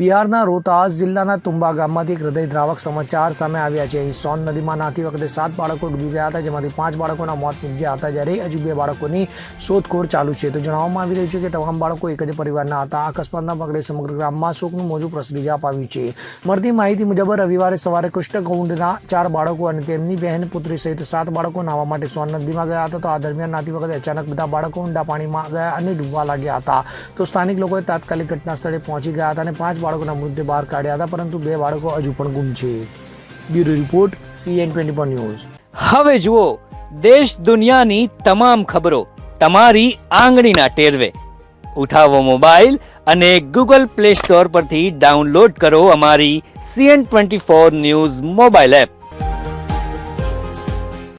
બિહારના રોહતાસ જિલ્લાના તુંબા ગામમાંથી એક હૃદયદ્રાવક સમાચાર સામે આવ્યા છે. અહીં સોન નદીમાં નાહતી વખતે સાત બાળકો ડૂબી ગયા હતા, જેમાંથી પાંચ બાળકોના મોત નીપજ્યા હતા જ્યારે હજુ બે બાળકોની શોધખોળ ચાલુ છે. તો જણાવવામાં આવી રહ્યું છે કે તમામ બાળકો એક જ પરિવારના હતા. અકસ્માતના પગલે સમગ્ર ગામમાં શોકનું મોજું પ્રસરી અપાવ્યું છે. મળતી માહિતી મુજબ, રવિવારે સવારે કૃષ્ણકુંડના ચાર બાળકો અને તેમની બહેન પુત્રી સહિત સાત બાળકો નાહવા માટે સોન નદીમાં ગયા હતા. તો આ દરમિયાન નાતી વખતે અચાનક બધા બાળકો ઊંડા પાણીમાં ગયા અને ડૂબવા લાગ્યા હતા. તો સ્થાનિક લોકોએ તાત્કાલિક ઘટના સ્થળે પહોંચી ગયા હતા અને પાંચ બાળકોના મૃતદેહ બહાર કાઢ્યા હતા, પરંતુ બે બાળકો હજુ પણ ગુમ છે. Bureau report CN twenty news. હવે જુઓ, દેશ દુનિયાની તમામ ખબરો તમારી આંગળીના ટેરવે. ઉઠાવો મોબાઈલ અને ગૂગલ પ્લે સ્ટોર પરથી ડાઉનલોડ કરો અમારી CN twenty four news mobile app.